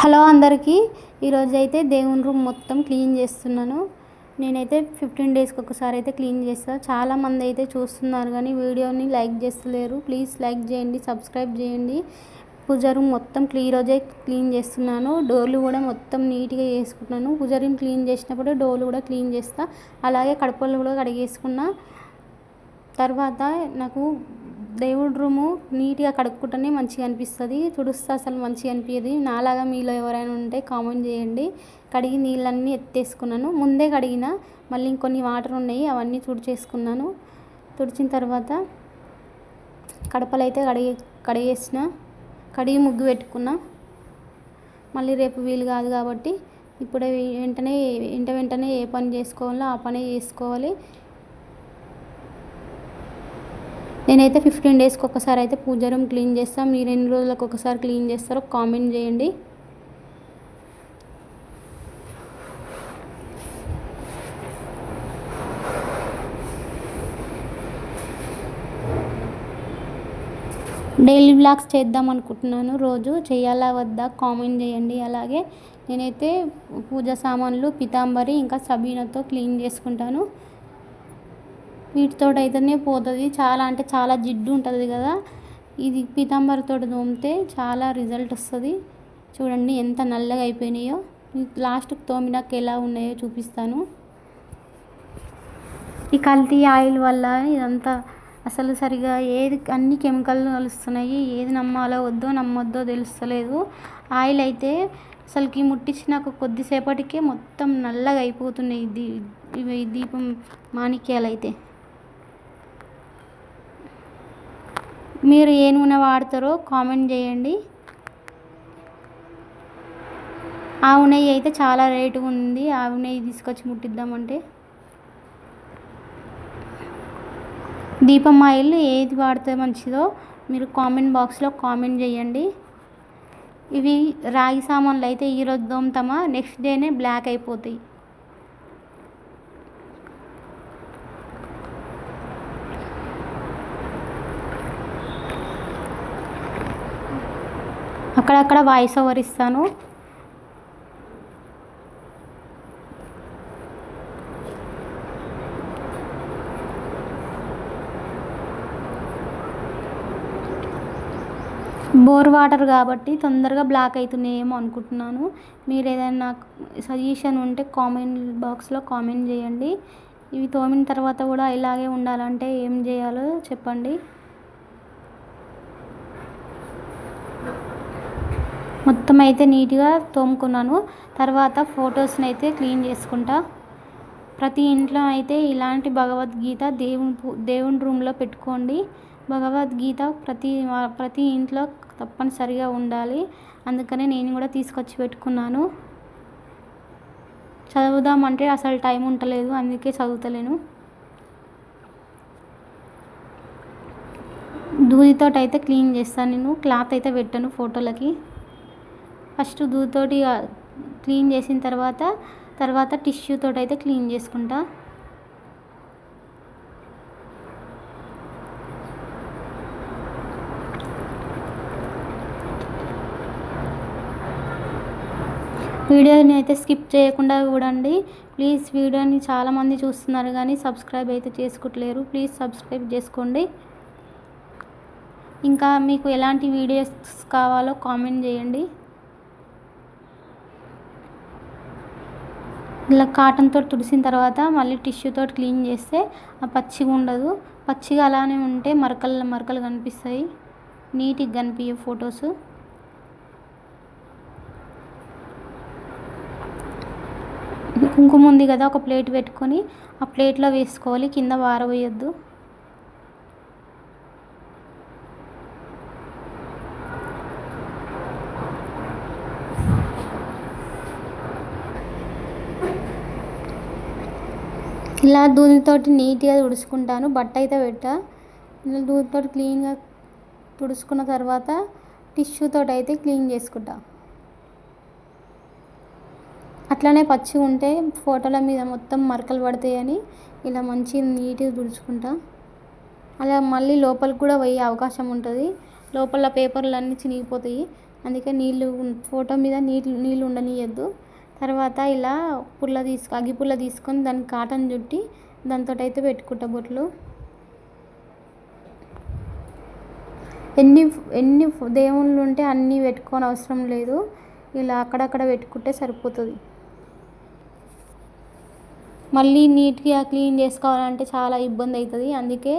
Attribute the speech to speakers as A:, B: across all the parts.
A: Hello అందరికీ. ఈరోజు అయితే దేవుని రూమ్ మొత్తం క్లీన్ చేస్తున్నాను. నేనైతే ఫిఫ్టీన్ డేస్కి ఒకసారి అయితే క్లీన్ చేస్తాను చాలామంది అయితే చూస్తున్నారు కానీ వీడియోని లైక్ చేస్తలేరు. ప్లీజ్ లైక్ చేయండి సబ్స్క్రైబ్ చేయండి. పూజ రూమ్ మొత్తం క్లీ రోజే క్లీన్ చేస్తున్నాను. డోర్లు కూడా మొత్తం నీట్గా చేసుకుంటున్నాను. పూజ రూమ్ క్లీన్ చేసినప్పుడు డోర్లు కూడా క్లీన్ చేస్తా. అలాగే కడపలు కూడా కడిగేసుకున్నా. తర్వాత నాకు దేవుడి రూము నీట్గా కడుక్కుంటేనే మంచిగా అనిపిస్తుంది. తుడుస్తే అసలు మంచిగా అనిపించదు నాలాగా మీలో ఎవరైనా ఉంటే కామెంట్ చేయండి. కడిగి నీళ్ళన్నీ ఎత్తేసుకున్నాను. ముందే కడిగిన మళ్ళీ ఇంకొన్ని వాటర్ ఉన్నాయి. అవన్నీ తుడిచేసుకున్నాను. తుడిచిన తర్వాత కడపలు అయితే కడిగి కడిగేసిన కడిగి ముగ్గు పెట్టుకున్నా. మళ్ళీ రేపు వీలు కాదు కాబట్టి ఇప్పుడే వెంటనే వెంట వెంటనే ఏ పని చేసుకోవాలో ఆ పని చేసుకోవాలి. నేనైతే ఫిఫ్టీన్ డేస్కి ఒకసారి అయితే పూజ రూమ్ క్లీన్ చేస్తాను మీరు ఎన్ని రోజులకు ఒకసారి క్లీన్ చేస్తారో కామెంట్ చేయండి. డైలీ బ్లాగ్స్ చేద్దాం అనుకుంటున్నాను. రోజు చేయాలా వద్దా కామెంట్ చేయండి. అలాగే నేనైతే పూజ సామాన్లు పితాంబరి ఇంకా సబీనాతో క్లీన్ చేసుకుంటాను. వీటితో అయితేనే పోతుంది. చాలా అంటే చాలా జిడ్డు ఉంటుంది కదా. ఇది పీతాంబరితో తోమితే చాలా రిజల్ట్ వస్తుంది. చూడండి ఎంత నల్లగా అయిపోయినాయో. లాస్ట్కి తోమినాక ఎలా ఉన్నాయో చూపిస్తాను. ఈ కల్తీ ఆయిల్ వల్ల ఇదంతా అసలు సరిగా ఏది అన్ని కెమికల్ కలుస్తున్నాయి ఏది నమ్మాలో వద్దో నమ్మొద్దో తెలుస్తలేదు. ఆయిల్ అయితే అసలుకి ముట్టించినాక కొద్దిసేపటికే మొత్తం నల్లగా అయిపోతున్నాయి దీ ఇవి దీపం మాణిక్యాలు అయితే. మీరు ఏ నూనె వాడతారో కామెంట్ చేయండి. ఆవు నెయ్యి అయితే చాలా రేటు ఉంది. ఆవు నెయ్యి తీసుకొచ్చి ముట్టిద్దామంటే. దీపం ఆయిల్ ఏది వాడితే మంచిదో మీరు కామెంట్ బాక్స్లో కామెంట్ చేయండి. ఇవి రాగి సామాన్లు అయితే ఈరోజు దోమతామా? నెక్స్ట్ డేనే బ్లాక్ అయిపోతాయి. అక్కడక్కడ వాయిస్ ఓవర్ ఇస్తాను. బోర్ వాటర్ కాబట్టి తొందరగా బ్లాక్ అవుతున్నాయేమో అనుకుంటున్నాను. మీరు ఏదైనా సజెషన్ ఉంటే కామెంట్ బాక్స్లో కామెంట్ చేయండి. ఇవి తోమిన తర్వాత కూడా ఇలాగే ఉండాలంటే ఏం చేయాలో చెప్పండి. మొత్తం అయితే నీట్గా తోముకున్నాను. తర్వాత ఫొటోస్ని అయితే క్లీన్ చేసుకుంటా. ప్రతి ఇంట్లో అయితే ఇలాంటి భగవద్గీత దేవుని దేవుని రూమ్లో పెట్టుకోండి. భగవద్గీత ప్రతి ప్రతి ఇంట్లో తప్పనిసరిగా ఉండాలి. అందుకనే నేను కూడా తీసుకొచ్చి పెట్టుకున్నాను. చదువుదామంటే అసలు టైం ఉండలేదు అందుకే చదువుతలేను. దూదితో అయితే క్లీన్ చేస్తాను నేను క్లాత్ అయితే పెట్టాను ఫోటోలకి. ఫస్ట్ దూతోటి క్లీన్ చేసిన తర్వాత తర్వాత టిష్యూతో అయితే క్లీన్ చేసుకుంటా. వీడియోని అయితే స్కిప్ చేయకుండా చూడండి. ప్లీజ్ వీడియోని చాలామంది చూస్తున్నారు కానీ సబ్స్క్రైబ్ అయితే చేసుకోవట్లేరు ప్లీజ్ సబ్స్క్రైబ్ చేసుకోండి. ఇంకా మీకు ఎలాంటి వీడియోస్ కావాలో కామెంట్ చేయండి. ఇలా కాటన్తో తుడిసిన తర్వాత మళ్ళీ టిష్యూతో క్లీన్ చేస్తే ఆ పచ్చిగా ఉండదు. పచ్చిగా అలానే ఉంటే మరకలు మరకలు కనిపిస్తాయి. నీట్గా కనిపించే ఫొటోస్. కుంకుమ ఉంది కదా ఒక ప్లేట్ పెట్టుకొని ఆ ప్లేట్లో వేసుకోవాలి. కింద వారవేయద్దు. ఇలా దూదితోటి నీట్గా తుడుచుకుంటాను. బట్ట అయితే పెట్టా. ఇలా దూదితో క్లీన్గా తుడుచుకున్న తర్వాత టిష్యూతో అయితే క్లీన్ చేసుకుంటా. అట్లనే పచ్చి ఉంటే ఫోటోల మీద మొత్తం మరకలు పడతాయని ఇలా మంచి నీట్గా తుడుచుకుంటా. అలా మళ్ళీ లోపలికి కూడా పోయే అవకాశం ఉంటుంది. లోపల పేపర్లు అన్నీ చినిగిపోతాయి. అందుకే నీళ్ళు ఫోటో మీద నీళ్ళు నీళ్ళు ఉండనీయద్దు. తర్వాత ఇలా పుల్ల తీసుకు అగ్గి పుల్ల తీసుకొని దానికి కాటన్ చుట్టి దాంతో అయితే పెట్టుకుంటా బొట్లు. ఎన్ని ఎన్ని దేవుళ్ళు ఉంటే అన్నీ పెట్టుకోని అవసరం లేదు. ఇలా అక్కడక్కడ పెట్టుకుంటే సరిపోతుంది. మళ్ళీ నీట్గా క్లీన్ చేసుకోవాలంటే చాలా ఇబ్బంది అవుతుంది అందుకే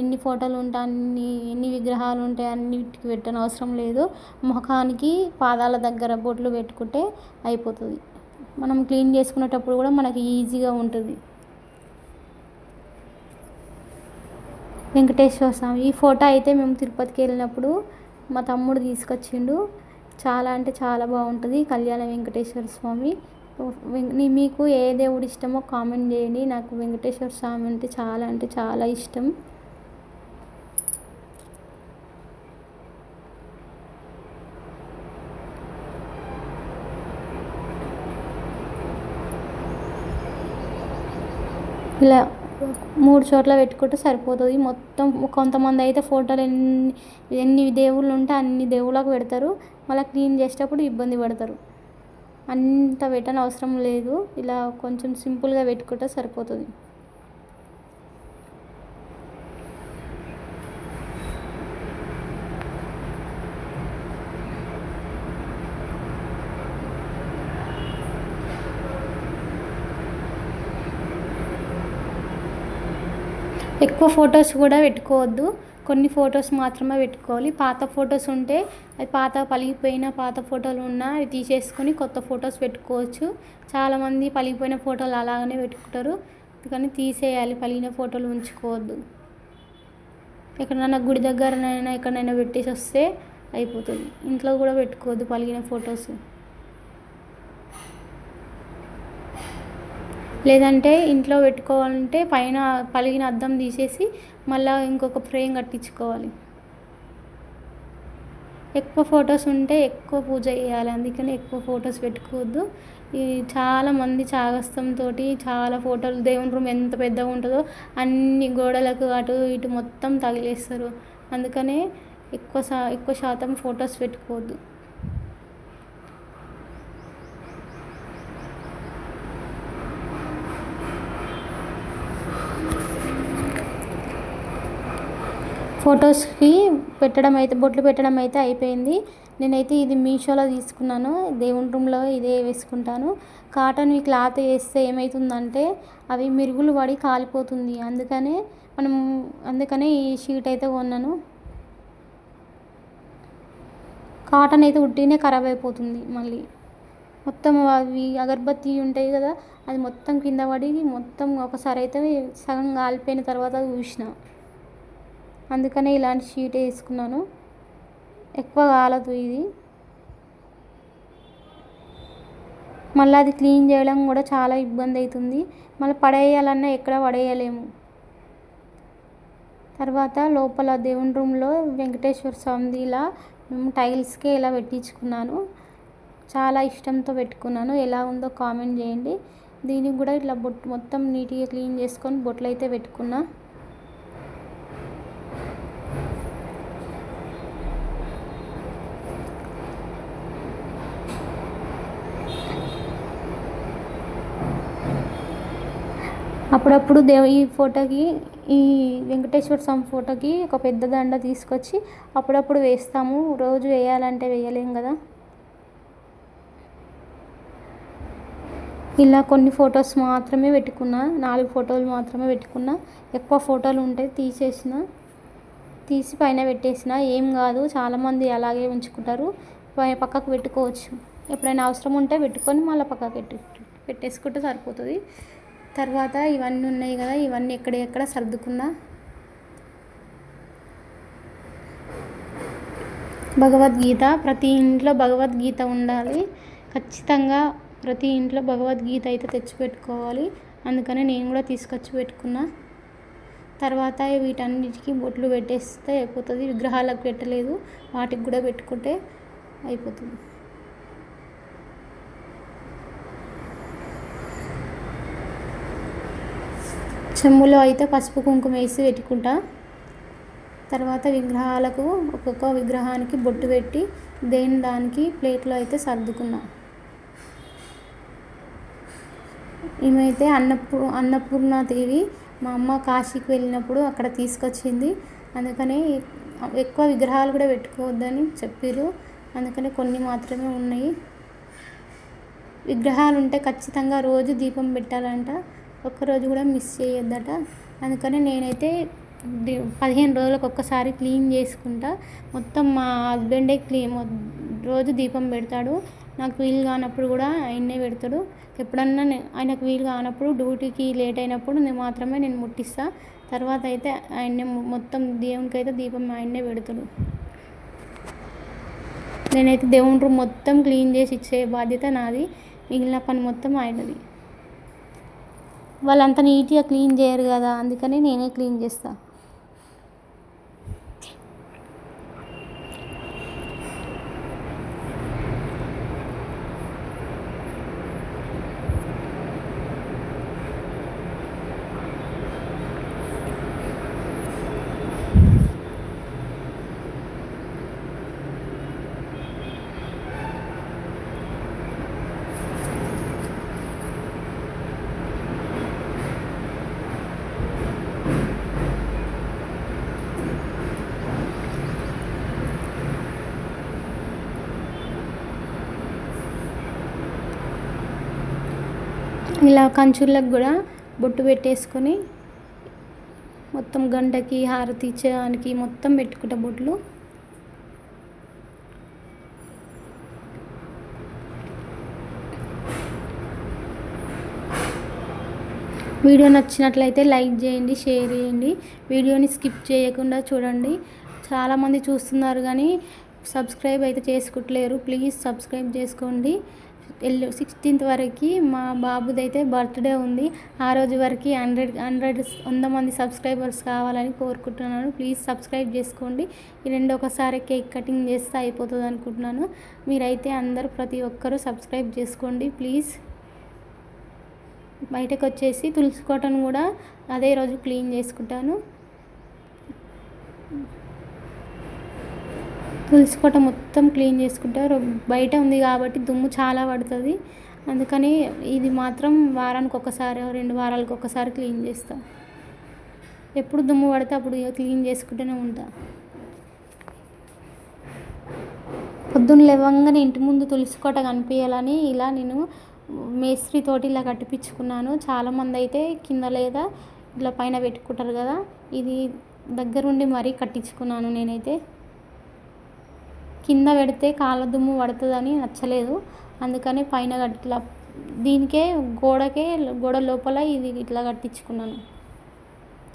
A: ఎన్ని ఫోటోలు ఉంటాయి అన్ని ఎన్ని విగ్రహాలు ఉంటాయి అన్నిటికి పెట్టని అవసరం లేదు. ముఖానికి పాదాల దగ్గర బొట్లు పెట్టుకుంటే అయిపోతుంది. మనం క్లీన్ చేసుకునేటప్పుడు కూడా మనకి ఈజీగా ఉంటుంది. వెంకటేశ్వర స్వామి ఈ ఫోటో అయితే మేము తిరుపతికి వెళ్ళినప్పుడు మా తమ్ముడు తీసుకొచ్చిండు. చాలా అంటే చాలా బాగుంటుంది కళ్యాణ వెంకటేశ్వర స్వామి. మీకు ఏ దేవుడు ఇష్టమో కామెంట్ చేయండి. నాకు వెంకటేశ్వర స్వామి అంటే చాలా అంటే చాలా ఇష్టం. ఇలా మూడు చోట్ల పెట్టుకుంటే సరిపోతుంది. మొత్తం కొంతమంది అయితే ఫోటోలు ఎన్ని ఎన్ని దేవుళ్ళు ఉంటే అన్ని దేవుళ్ళకు పెడతారు. మళ్ళీ క్లీన్ చేసేటప్పుడు ఇబ్బంది పడతారు. అంత పెట్టని అవసరం లేదు. ఇలా కొంచెం సింపుల్గా పెట్టుకుంటే సరిపోతుంది. ఎక్కువ ఫొటోస్ కూడా పెట్టుకోవద్దు. కొన్ని ఫొటోస్ మాత్రమే పెట్టుకోవాలి. పాత ఫొటోస్ ఉంటే అది పాత పలిగిపోయిన పాత ఫోటోలు ఉన్నా అవి తీసేసుకొని కొత్త ఫొటోస్ పెట్టుకోవచ్చు. చాలామంది పలిగిపోయిన ఫోటోలు అలాగనే పెట్టుకుంటారు. కానీ తీసేయాలి. పలిగిన ఫోటోలు ఉంచుకోవద్దు. ఎక్కడైనా గుడి దగ్గరనైనా ఎక్కడైనా పెట్టేసి వస్తే అయిపోతుంది. ఇంట్లో కూడా పెట్టుకోవద్దు పలిగిన ఫొటోస్. లేదంటే ఇంట్లో పెట్టుకోవాలంటే పైన పలిగిన అద్దం తీసేసి మళ్ళీ ఇంకొక ఫ్రేమ్ కట్టించుకోవాలి. ఎక్కువ ఫొటోస్ ఉంటే ఎక్కువ పూజ చేయాలి. అందుకని ఎక్కువ ఫొటోస్ పెట్టుకోవద్దు. ఈ చాలామంది చాగస్తంతో చాలా ఫోటోలు దేవుని రూమ్ ఎంత పెద్దగా ఉంటుందో అన్ని గోడలకు అటు ఇటు మొత్తం తగిలేస్తారు. అందుకనే ఎక్కువ శా ఎక్కువ శాతం ఫొటోస్ పెట్టుకోవద్దు. ఫొటోస్కి పెట్టడం అయితే బొట్లు పెట్టడం అయితే అయిపోయింది. నేనైతే ఇది మీషోలో తీసుకున్నాను. దేవుని రూమ్లో ఇదే వేసుకుంటాను. కాటన్వి క్లాత్ వేస్తే ఏమవుతుందంటే అవి మిరుగులు పడి కాలిపోతుంది. అందుకనే మనం అందుకనే ఈ షీట్ అయితే కొన్నాను. కాటన్ అయితే ఉట్టినే ఖరాబ్ అయిపోతుంది మళ్ళీ. మొత్తం అవి అగరబత్తి ఉంటాయి కదా అది మొత్తం కింద పడి మొత్తం ఒకసారి అయితే సగం కాలిపోయిన తర్వాత చూసిన. అందుకనే ఇలాంటి షీట్ వేసుకున్నాను. ఎక్కువ కాలదు ఇది. మళ్ళీ అది క్లీన్ చేయడం కూడా చాలా ఇబ్బంది అవుతుంది. మళ్ళీ పడేయాలన్నా ఎక్కడ పడేయలేము. తర్వాత లోపల దేవుని రూమ్లో వెంకటేశ్వర స్వామిది ఇలా మేము టైల్స్కే ఇలా పెట్టించుకున్నాను. చాలా ఇష్టంతో పెట్టుకున్నాను. ఎలా ఉందో కామెంట్ చేయండి. దీనికి కూడా ఇట్లా బొట్టు మొత్తం నీట్గా క్లీన్ చేసుకొని బొట్లు అయితే పెట్టుకున్నా. అప్పుడప్పుడు దేవ ఈ ఫోటోకి ఈ వెంకటేశ్వర స్వామి ఫోటోకి ఒక పెద్ద దండ తీసుకొచ్చి అప్పుడప్పుడు వేస్తాము. రోజు వేయాలంటే వేయలేం కదా? ఇలా కొన్ని ఫొటోస్ మాత్రమే పెట్టుకున్నా నాలుగు ఫోటోలు మాత్రమే పెట్టుకున్నా ఎక్కువ ఫోటోలు ఉంటే తీసేసిన తీసి పైన పెట్టేసిన ఏం కాదు. చాలామంది అలాగే ఉంచుకుంటారు. పక్కకు పెట్టుకోవచ్చు. ఎప్పుడైనా అవసరం ఉంటే పెట్టుకొని మళ్ళీ పక్కకు పెట్టి పెట్టేసుకుంటే సరిపోతుంది. తర్వాత ఇవన్నీ ఉన్నాయి కదా ఇవన్నీ ఎక్కడెక్కడ సర్దుకున్నా భగవద్గీత ప్రతి ఇంట్లో భగవద్గీత ఉండాలి. ఖచ్చితంగా ప్రతి ఇంట్లో భగవద్గీత అయితే తెచ్చిపెట్టుకోవాలి. అందుకనే నేను కూడా తీసుకొచ్చి పెట్టుకున్నా తర్వాత వీటన్నిటికీ బొట్లు పెట్టేస్తే అయిపోతుంది. విగ్రహాలకు పెట్టలేదు. వాటికి కూడా పెట్టుకుంటే అయిపోతుంది. చెమ్ములో అయితే పసుపు కుంకుమ వేసి పెట్టుకుంటా. తర్వాత విగ్రహాలకు ఒక్కొక్క విగ్రహానికి బొట్టు పెట్టి దేని దానికి ప్లేట్లో అయితే సర్దుకున్నా. ఈమెయితే అన్నపూ అన్నపూర్ణ దేవి మా అమ్మ కాశీకి వెళ్ళినప్పుడు అక్కడ తీసుకొచ్చింది. అందుకని ఎక్కువ విగ్రహాలు కూడా పెట్టుకోవద్దని చెప్పారు అందుకని కొన్ని మాత్రమే ఉన్నాయి. విగ్రహాలు ఉంటే ఖచ్చితంగా రోజు దీపం పెట్టాలంట. ఒక్కరోజు కూడా మిస్ చేయొద్దట. అందుకని నేనైతే పదిహేను రోజులకు ఒక్కసారి క్లీన్ చేసుకుంటా. మొత్తం మా హస్బెండే క్లీన్ రోజు దీపం పెడతాడు. నాకు వీలు కానప్పుడు కూడా ఆయన్నే పెడతాడు. ఎప్పుడన్నా ఆయనకు వీలు కానప్పుడు డ్యూటీకి లేట్ అయినప్పుడు నేను మాత్రమే నేను ముట్టిస్తా. తర్వాత అయితే ఆయన్నే మొత్తం దేవునికి అయితే దీపం ఆయన్నే పెడతాడు. నేనైతే దేవుని రూమ్ మొత్తం క్లీన్ చేసి ఇచ్చే బాధ్యత నాది. మిగిలిన పని మొత్తం ఆయనది. వాళ్ళంతా నీట్గా క్లీన్ చేయరు కదా అందుకని నేనే క్లీన్ చేస్తాను ఇలా కంచులకు కూడా బొట్టు పెట్టేసుకొని మొత్తం గంటకి హారతి ఇచ్చేదానికి మొత్తం పెట్టుకుంటా బొట్లు. వీడియో నచ్చినట్లయితే లైక్ చేయండి షేర్ చేయండి. వీడియోని స్కిప్ చేయకుండా చూడండి. చాలామంది చూస్తున్నారు కానీ సబ్స్క్రైబ్ అయితే చేసుకుంటలేరు ప్లీజ్ సబ్స్క్రైబ్ చేసుకోండి. ఎల్లు సిక్స్టీన్త్ వరకు మా బాబుది అయితే బర్త్డే ఉంది. ఆ రోజు వరకు హండ్రెడ్ హండ్రెడ్ వంద మంది సబ్స్క్రైబర్స్ కావాలని కోరుకుంటున్నాను. ప్లీజ్ సబ్స్క్రైబ్ చేసుకోండి. ఈ రెండు ఒకసారి కేక్ కటింగ్ చేస్తే అయిపోతుంది అనుకుంటున్నాను. మీరైతే అందరూ ప్రతి ఒక్కరూ సబ్స్క్రైబ్ చేసుకోండి. ప్లీజ్. బయటకు వచ్చేసి తులసి కోటను కూడా అదే రోజు క్లీన్ చేసుకుంటాను. తులసి కోట మొత్తం క్లీన్ చేసుకుంటారు. బయట ఉంది కాబట్టి దుమ్ము చాలా పడుతుంది. అందుకని ఇది మాత్రం వారానికి ఒకసారి రెండు వారాలకు ఒకసారి క్లీన్ చేస్తా. ఎప్పుడు దుమ్ము పడితే అప్పుడు క్లీన్ చేసుకుంటూనే ఉంటా. పొద్దున్న లేవంగానే ఇంటి ముందు తులసి కోట కనిపించాలని ఇలా నేను మేస్త్రి తోటి ఇలా కట్టిపించుకున్నాను. చాలామంది అయితే కింద లేదా ఇలా పైన పెట్టుకుంటారు కదా ఇది దగ్గరుండి మరీ కట్టించుకున్నాను నేనైతే. కింద పెడితే కాళ్ళ దుమ్ము పడుతుందని నచ్చలేదు. అందుకని పైన ఇట్లా దీనికే గోడకే గోడ లోపల ఇది ఇట్లా కట్టించుకున్నాను.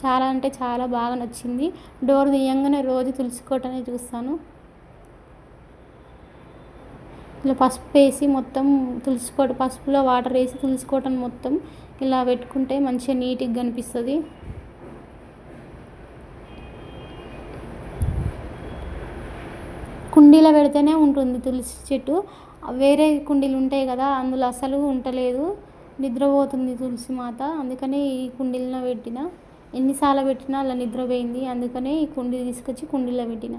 A: చాలా అంటే చాలా బాగా నచ్చింది. డోర్ తీయంగానే రోజు తులుసుకోవటమే చూస్తాను. ఇలా పసుపు వేసి మొత్తం తులుసుకోవటం పసుపులో వాటర్ వేసి తులుసుకోవటం మొత్తం ఇలా పెట్టుకుంటే మంచిగా నీట్గా కనిపిస్తుంది. కుండీలో పెడితేనే ఉంటుంది తులసి చెట్టు. వేరే కుండీలు ఉంటాయి కదా అందులో అసలు ఉండలేదు నిద్రపోతుంది తులసి మాత. అందుకనే ఈ కుండీలో పెట్టిన ఎన్నిసార్లు పెట్టినా అలా నిద్రపోయింది. అందుకనే ఈ కుండీ తీసుకొచ్చి కుండీలో పెట్టిన.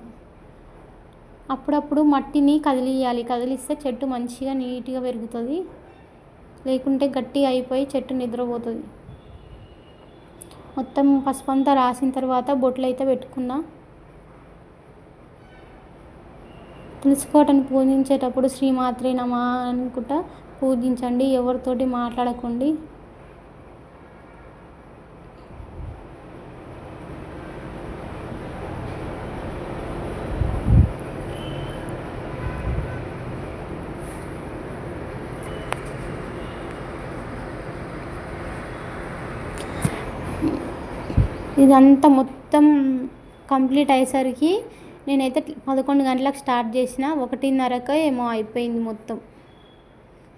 A: అప్పుడప్పుడు మట్టిని కదిలియాలి. కదిలిస్తే చెట్టు మంచిగా నీట్గా పెరుగుతుంది. లేకుంటే గట్టిగా అయిపోయి చెట్టు నిద్రపోతుంది. మొత్తం పసుపు అంతా రాసిన తర్వాత బొట్లు అయితే పెట్టుకున్నా. తులసికోటను పూజించేటప్పుడు శ్రీమాత్రే నమ అనుకుంటా పూజించండి ఎవరితోటి మాట్లాడకండి. ఇదంతా మొత్తం కంప్లీట్ అయ్యేసరికి నేనైతే పదకొండు గంటలకు స్టార్ట్ చేసిన ఒకటిన్నరకు ఏమో అయిపోయింది మొత్తం.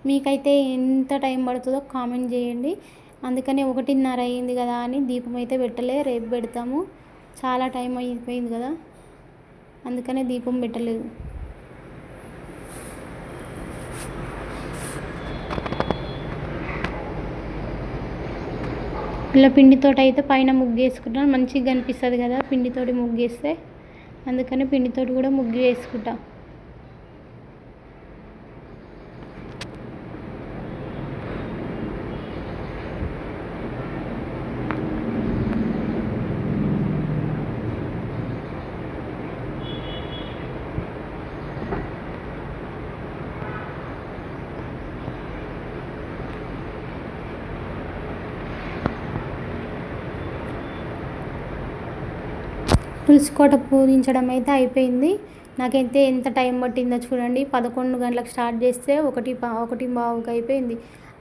A: మీకైతే ఎంత టైం పడుతుందో కామెంట్ చేయండి. అందుకని ఒకటిన్నర అయింది కదా అని దీపం అయితే పెట్టలే రేపు పెడతాము. చాలా టైం అయిపోయింది కదా అందుకనే దీపం పెట్టలేదు. ఇలా పిండితోటి అయితే పైన ముగ్గు వేసుకుంటాను మంచిగా కనిపిస్తుంది కదా పిండితోటి ముగ్గు వేస్తే అందుకని పిండితోటి కూడా ముగ్గు వేసుకుంటాను తులసి కోట పూజించడం అయితే అయిపోయింది. నాకైతే ఎంత టైం పట్టిందో చూడండి. పదకొండు గంటలకు స్టార్ట్ చేస్తే ఒకటి పా ఒకటి బావుకి అయిపోయింది.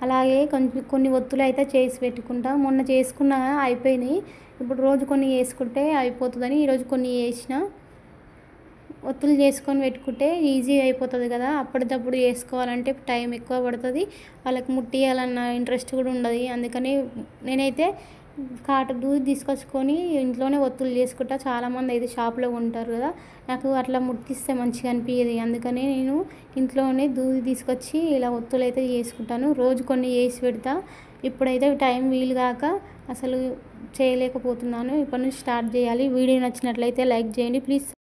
A: అలాగే కొంచెం కొన్ని ఒత్తులు అయితే చేసి పెట్టుకుంటా. మొన్న చేసుకున్న అయిపోయినాయి. ఇప్పుడు రోజు కొన్ని వేసుకుంటే అయిపోతుందని ఈరోజు కొన్ని వేసిన ఒత్తులు చేసుకొని పెట్టుకుంటే ఈజీ అయిపోతుంది కదా. అప్పటికప్పుడు చేసుకోవాలంటే టైం ఎక్కువ పడుతుంది. వాళ్ళకి ముట్టియాలన్న ఇంట్రెస్ట్ కూడా ఉండదు. అందుకని నేనైతే కాట దూది తీసుకొచ్చుకొని ఇంట్లోనే ఒత్తులు చేసుకుంటా. చాలామంది అయితే షాప్లో ఉంటారు కదా. నాకు అట్లా ముట్టిస్తే మంచిగా అనిపించేది అందుకనే నేను ఇంట్లోనే దూది తీసుకొచ్చి ఇలా ఒత్తులు అయితే చేసుకుంటాను. రోజు కొన్ని చేసి పెడతా. ఇప్పుడైతే టైం వీలు కాక అసలు చేయలేకపోతున్నాను. ఇప్పటి నుంచి స్టార్ట్ చేయాలి. వీడియో నచ్చినట్లయితే లైక్ చేయండి. ప్లీజ్